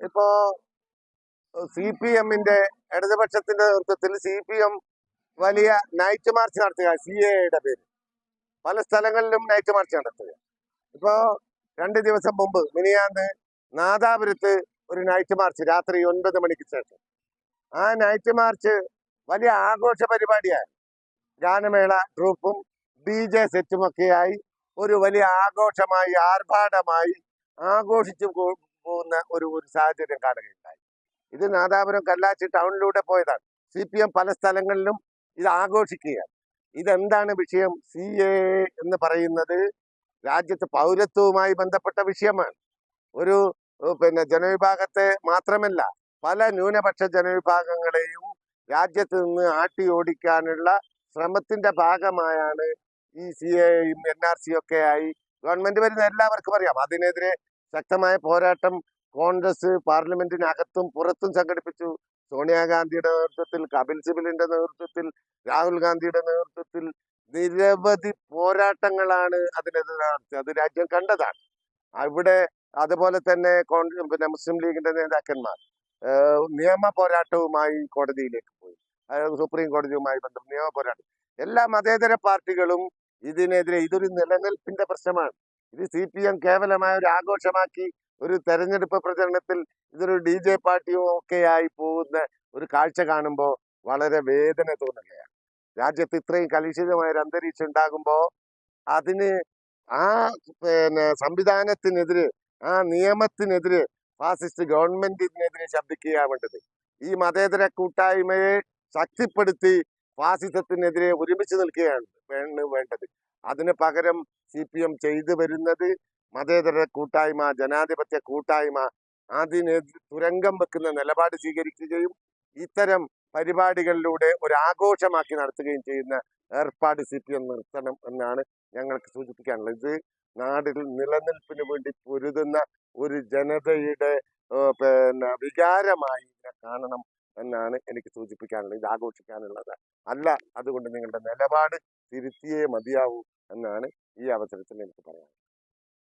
ഇപ്പോ C P എമ്മിന്റെ ഇടതുപക്ഷത്തിന്റെ നേതൃത്വത്തിൽ സി പി എം വലിയ നൈറ്റ് മാർച്ച് നടത്തുക സി എയുടെ പേര് പല സ്ഥലങ്ങളിലും നൈറ്റ് മാർച്ച് നടത്തുക. ഇപ്പോ രണ്ട് ദിവസം മുമ്പ് മിനിയാന്ന് നാദാപുരത്ത് ഒരു നൈറ്റ് മാർച്ച് രാത്രി ഒൻപത് മണിക്ക് ശേഷം. ആ നൈറ്റ് മാർച്ച് വലിയ ആഘോഷ പരിപാടിയാണ് ഗാനമേള ട്രൂപ്പും ഡി ജെ സെറ്റുമൊക്കെയായി ഒരു വലിയ ആഘോഷമായി ആർഭാടമായി ആഘോഷിച്ചു പോകുന്ന ഒരു ഒരു സാഹചര്യം കാണുകയുണ്ടായി. ഇത് നാദാപുരം കല്ലാച്ചി ടൗണിലൂടെ പോയതാണ്. സി പി എം പല സ്ഥലങ്ങളിലും ഇത് ആഘോഷിക്കുകയാണ്. ഇതെന്താണ് വിഷയം? സി എ എന്ന് പറയുന്നത് രാജ്യത്ത് പൗരത്വവുമായി ബന്ധപ്പെട്ട വിഷയമാണ്. ഒരു പിന്നെ ജനവിഭാഗത്തെ മാത്രമല്ല പല ന്യൂനപക്ഷ ജനവിഭാഗങ്ങളെയും രാജ്യത്ത് നിന്ന് ആട്ടി ഓടിക്കാനുള്ള ശ്രമത്തിന്റെ ഭാഗമായാണ് ഈ സി എയും എൻ ആർ സി ഒക്കെ ആയി ഗവൺമെന്റ് വരുന്ന എല്ലാവർക്കും അറിയാം. അതിനെതിരെ ശക്തമായ പോരാട്ടം കോൺഗ്രസ് പാർലമെന്റിനകത്തും പുറത്തും സംഘടിപ്പിച്ചു. സോണിയാഗാന്ധിയുടെ നേതൃത്വത്തിൽ കപിൽ സിബലിന്റെ നേതൃത്വത്തിൽ രാഹുൽ ഗാന്ധിയുടെ നേതൃത്വത്തിൽ നിരവധി പോരാട്ടങ്ങളാണ് അതിനെതിരെ നടത്തിയത്. അത് രാജ്യം കണ്ടതാണ്. അവിടെ അതുപോലെ തന്നെ കോൺഗ്രസ് പിന്നെ മുസ്ലിം ലീഗിന്റെ നേതാക്കന്മാർ നിയമ പോരാട്ടവുമായി കോടതിയിലേക്ക് പോയി. അതായത് സുപ്രീം കോടതിയുമായി ബന്ധം നിയമ പോരാട്ടം. എല്ലാ മതേതര പാർട്ടികളും ഇതിനെതിരെ ഇതൊരു നിലനിൽപ്പിന്റെ പ്രശ്നമാണ്. ഇത് സി പി എം കേവലമായ ഒരു ആഘോഷമാക്കി ഒരു തെരഞ്ഞെടുപ്പ് പ്രചരണത്തിൽ ഇതൊരു ഡി ജെ പാർട്ടിയോ ഒക്കെ ആയി പോകുന്ന ഒരു കാഴ്ച കാണുമ്പോൾ വളരെ വേദന തോന്നുകയാണ്. രാജ്യത്ത് ഇത്രയും കലുഷിതമായ ഒരു അന്തരീക്ഷം ഉണ്ടാകുമ്പോൾ അതിന് ആ പിന്നെ സംവിധാനത്തിനെതിരെ ആ നിയമത്തിനെതിരെ ഫാസിസ്റ്റ് ഗവൺമെന്റിനെതിരെ ശബ്ദിക്കുകയാണ് വേണ്ടത്. ഈ മതേതര കൂട്ടായ്മയെ ശക്തിപ്പെടുത്തി ഫാസിസത്തിനെതിരെ ഒരുമിച്ച് നിൽക്കുകയാണ് വേണ്ടത്. അതിന് പകരം സി പി എം ചെയ്തു വരുന്നത് മതേതര കൂട്ടായ്മ ജനാധിപത്യ കൂട്ടായ്മ അതിന് തുരങ്കം വെക്കുന്ന നിലപാട് സ്വീകരിക്കുകയും ഇത്തരം പരിപാടികളിലൂടെ ഒരു ആഘോഷമാക്കി നടത്തുകയും ചെയ്യുന്ന ഏർപ്പാട് സി പി എം നിർത്തണം എന്നാണ് ഞങ്ങൾക്ക് സൂചിപ്പിക്കാനുള്ളത്. ഇത് നാടിൽ നിലനിൽപ്പിന് വേണ്ടി പൊരുതുന്ന ഒരു ജനതയുടെ പിന്നെ വികാരമായി ഇതിനെ കാണണം എന്നാണ് എനിക്ക് സൂചിപ്പിക്കാനുള്ളത് ഇത് ആഘോഷിക്കാനുള്ളത്. അല്ല അതുകൊണ്ട് നിങ്ങളുടെ നിലപാട് തിരുത്തിയേ മതിയാവൂ എന്നാണ് ഈ അവസരത്തിൽ എനിക്ക് പറയാൻ